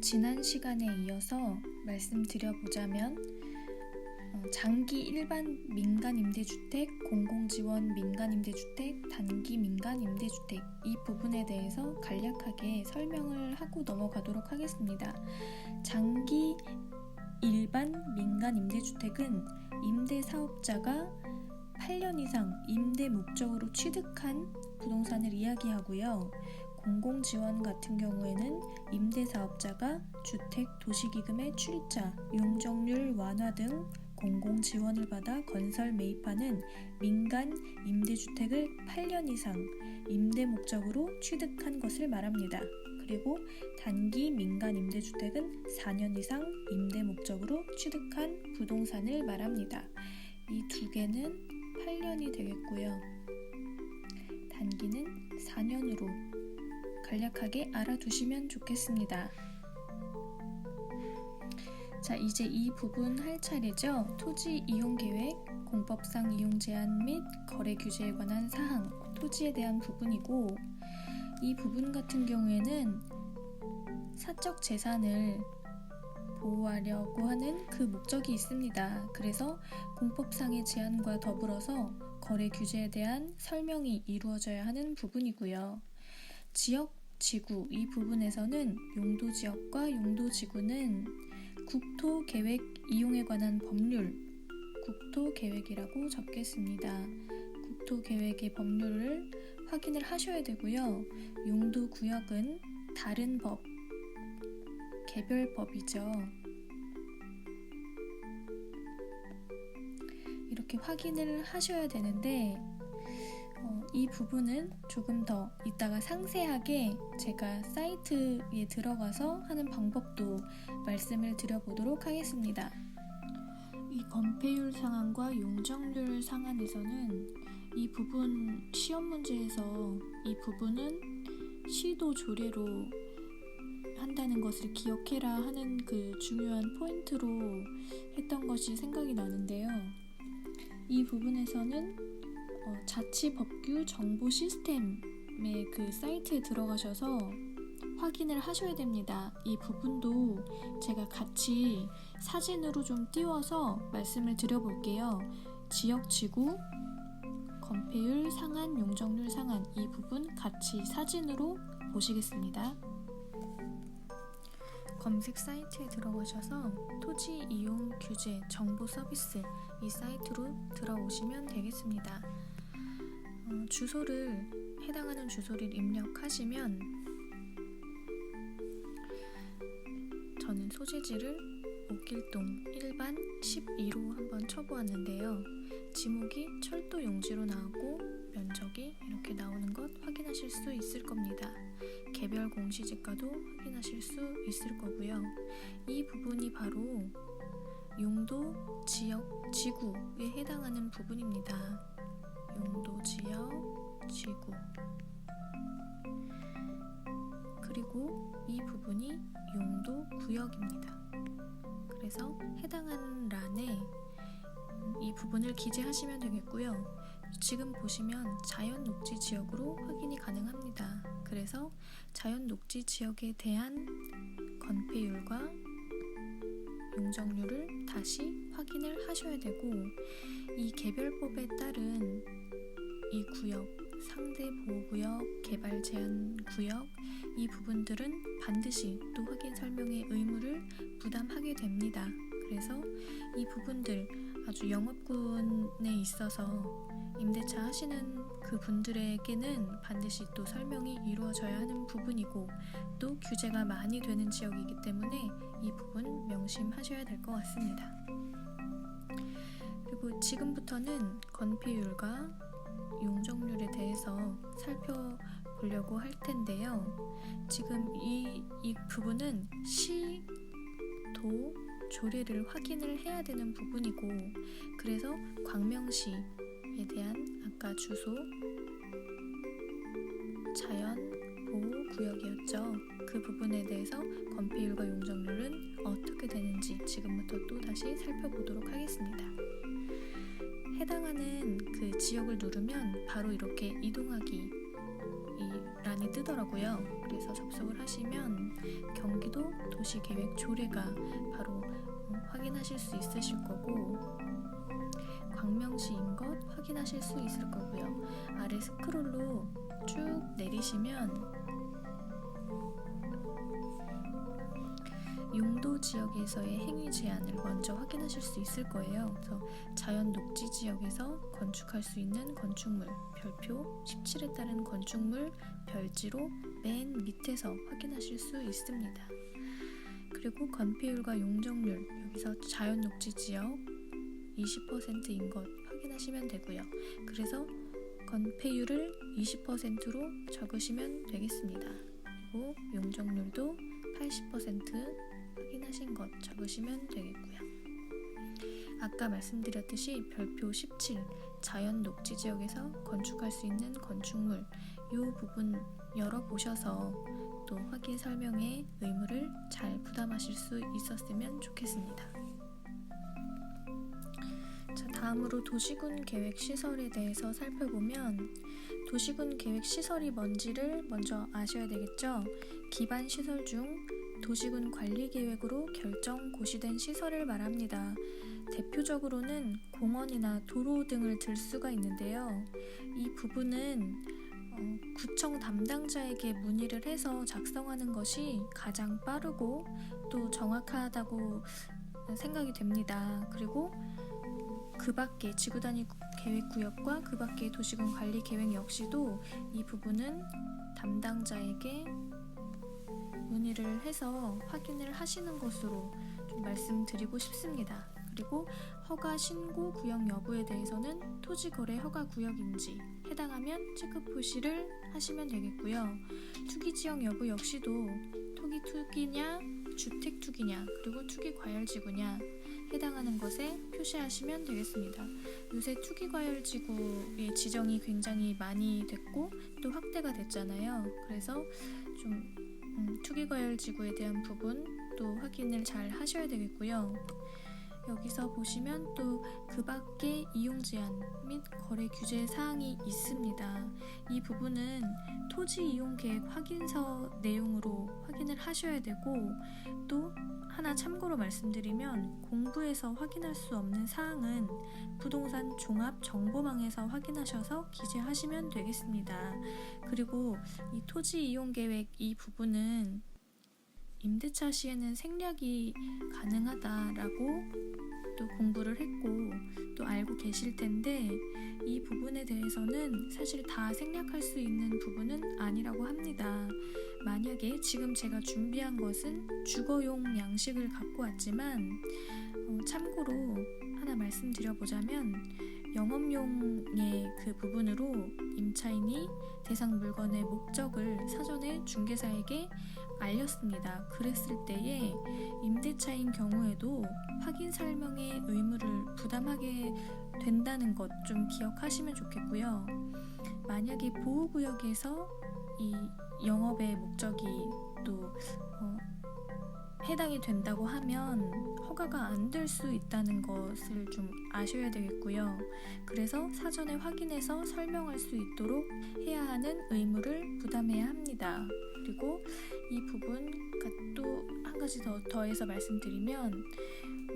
지난 시간에 이어서 말씀드려보자면 어, 장기 일반 민간 임대주택, 공공지원 민간 임대주택, 단기 민간 임대주택 이 부분에 대해서 간략하게 설명을 하고 넘어가도록 하겠습니다. 장기 일반 민간 임대주택은 임대 사업자가 8년 이상 임대 목적으로 취득한 부동산을 이야기하고요. 공공지원 같은 경우에는 임대사업자가 주택 도시기금의 출자, 용적률 완화 등 공공 지원을 받아 건설 매입하는 민간 임대주택을 8년 이상 임대 목적으로 취득한 것을 말합니다. 그리고 단기 민간 임대주택은 4년 이상 임대 목적으로 취득한 부동산을 말합니다. 이 두 개는 8년이 되겠고요. 단기는 4년으로 간략하게 알아두시면 좋겠습니다. 자, 이제 이 부분 할 차례죠. 토지 이용 계획, 공법상 이용 제한 및 거래 규제에 관한 사항, 토지에 대한 부분이고 이 부분 같은 경우에는 사적 재산을 보호하려고 하는 그 목적이 있습니다. 그래서 공법상의 제한과 더불어서 거래 규제에 대한 설명이 이루어져야 하는 부분이고요. 지역 지구 이 부분에서는 용도 지역과 용도 지구는 국토 계획 이용에 관한 법률 국토 계획이라고 적겠습니다. 국토 계획의 법률을 확인을 하셔야 되고요. 용도 구역은 다른 법 개별법이죠. 이렇게 확인을 하셔야 되는데 어, 이 부분은 조금 더 이따가 상세하게 제가 사이트에 들어가서 하는 방법도 말씀을 드려보도록 하겠습니다. 이 건폐율 상한과 용적률 상한에서는 이 부분 시험 문제에서 이 부분은 시도 조례로 한다는 것을 기억해라 하는 그 중요한 포인트로 했던 것이 생각이 나는데요. 이 부분에서는 어, 자치 법규 정보 시스템의 그 사이트에 들어가셔서 확인을 하셔야 됩니다. 이 부분도 제가 같이 사진으로 좀 띄워서 말씀을 드려볼게요. 지역 지구, 건폐율 상한, 용적률 상한 이 부분 같이 사진으로 보시겠습니다. 검색 사이트에 들어가셔서 토지 이용 규제 정보 서비스 이 사이트로 들어오시면 되겠습니다. 어, 주소를 해당하는 주소를 입력하시면 저는 소재지를 옥길동 1반 12로 한번 쳐보았는데요. 지목이 철도 용지로 나오고 면적이 이렇게 나오는 것 확인하실 수 있을 겁니다. 개별 공시지가도 확인하실 수 있을 거고요. 이 부분이 바로 용도 지역 지구에 해당하는 부분입니다. 용도 지역 지구 그리고 이 부분이 용도 구역입니다. 그래서 해당하는 란에 이 부분을 기재하시면 되겠고요. 지금 보시면 자연 녹지 지역으로 확인이 가능합니다. 그래서 자연 녹지 지역에 대한 건폐율과 용적률을 다시 확인을 하셔야 되고 이 개별법에 따른 이 구역 상대 보호구역, 개발 제한 구역 이 부분들은 반드시 또 확인 설명의 의무를 부담하게 됩니다. 그래서 이 부분들 아주 영업군에 있어서 임대차 하시는 그 분들에게는 반드시 또 설명이 이루어져야 하는 부분이고 또 규제가 많이 되는 지역이기 때문에 이 부분 명심하셔야 될 것 같습니다. 그리고 지금부터는 건폐율과 용적률에 대해서 살펴보려고 할 텐데요. 지금 이, 이 부분은 시, 도, 조례를 확인을 해야 되는 부분이고 그래서 광명시에 대한 아까 주소 자연 구역이었죠. 그 부분에 대해서 건폐율과 용적률은 어떻게 되는지 지금부터 또 다시 살펴보도록 하겠습니다. 해당하는 그 지역을 누르면 바로 이렇게 이동하기 이 란이 뜨더라고요. 그래서 접속을 하시면 경기도 도시 도시 계획 조례가 바로 어, 확인하실 수 있으실 거고 광명시인 것 확인하실 수 있을 거고요. 아래 스크롤로 쭉 내리시면 용도 지역에서의 행위 제한을 먼저 확인하실 수 있을 거예요. 그래서 자연 녹지 지역에서 건축할 수 있는 건축물 별표 17에 따른 건축물 별지로 맨 밑에서 확인하실 수 있습니다. 그리고 건폐율과 용적률 여기서 자연 녹지 지역 20%인 것 확인하시면 되고요. 그래서 건폐율을 20%로 적으시면 되겠습니다. 그리고 용적률도 80% 확인하신 것 적으시면 되겠고요. 아까 말씀드렸듯이 별표 17 자연 녹지 지역에서 건축할 수 있는 건축물 이 부분 열어보셔서 또 확인 설명의 의무를 잘 부담하실 수 있었으면 좋겠습니다. 자, 다음으로 도시군 계획 시설에 대해서 살펴보면 도시군 계획 시설이 뭔지를 먼저 아셔야 되겠죠. 기반 시설 중 도시군 관리 계획으로 결정 고시된 시설을 말합니다. 대표적으로는 공원이나 도로 등을 들 수가 있는데요. 이 부분은 어, 구청 담당자에게 문의를 해서 작성하는 것이 가장 빠르고 또 정확하다고 생각이 됩니다. 그리고 그 밖에 지구 단위 계획 구역과 그 밖의 도시군 관리 계획 역시도 이 부분은 담당자에게 문의를 해서 확인을 하시는 것으로 좀 말씀드리고 싶습니다. 그리고 허가 신고 구역 여부에 대해서는 토지거래 허가 구역인지 해당하면 체크 표시를 하시면 되겠고요. 투기 지역 여부 역시도 토기 투기냐, 주택 투기냐, 그리고 투기 과열 지구냐 해당하는 것에 표시하시면 되겠습니다. 요새 투기 과열 지구의 지정이 굉장히 많이 됐고 또 확대가 됐잖아요. 그래서 좀 음, 투기과열 지구에 대한 부분 또 확인을 잘 하셔야 되겠고요. 여기서 보시면 또 그 밖에 이용 제한 및 거래 규제 사항이 있습니다. 이 부분은 토지 이용 계획 확인서 내용으로 확인을 하셔야 되고 또 하나 참고로 말씀드리면 공부에서 확인할 수 없는 사항은 부동산 종합 정보망에서 확인하셔서 기재하시면 되겠습니다. 그리고 이 토지 이용 계획 이 부분은 임대차 시에는 생략이 가능하다라고 또 공부를 했고 또 알고 계실 텐데 이 부분에 대해서는 사실 다 생략할 수 있는 부분은 아니라고 합니다. 만약에 지금 제가 준비한 것은 주거용 양식을 갖고 왔지만 어, 참고로 하나 말씀드려보자면 영업용의 그 부분으로 임차인이 대상 물건의 목적을 사전에 중개사에게 알렸습니다. 그랬을 때에 임대차인 경우에도 확인 설명의 의무를 부담하게 된다는 것 좀 기억하시면 좋겠고요. 만약에 보호구역에서 이 영업의 목적이 또 어, 해당이 된다고 하면 허가가 안 될 수 있다는 것을 좀 아셔야 되겠고요. 그래서 사전에 확인해서 설명할 수 있도록 해야 하는 의무를 부담해야 합니다. 그리고 이 부분 또 한 가지 더 더해서 말씀드리면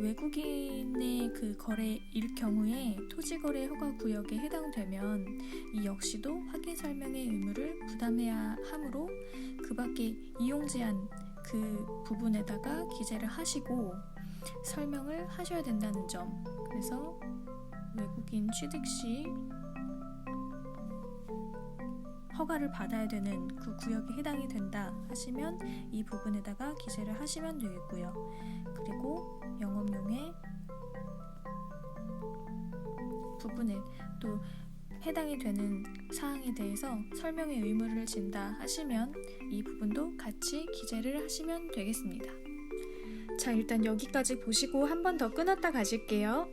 외국인의 그 거래일 경우에 토지거래 허가 구역에 해당되면 이 역시도 확인 설명의 의무를 부담해야 하므로 그 밖에 이용 제한 그 부분에다가 기재를 하시고 설명을 하셔야 된다는 점. 그래서 외국인 취득 시 허가를 받아야 되는 그 구역에 해당이 된다 하시면 이 부분에다가 기재를 하시면 되겠고요. 그리고 부분에 또 해당이 되는 사항에 대해서 설명의 의무를 진다 하시면 이 부분도 같이 기재를 하시면 되겠습니다. 자, 일단 여기까지 보시고 한 번 더 끊었다 가실게요.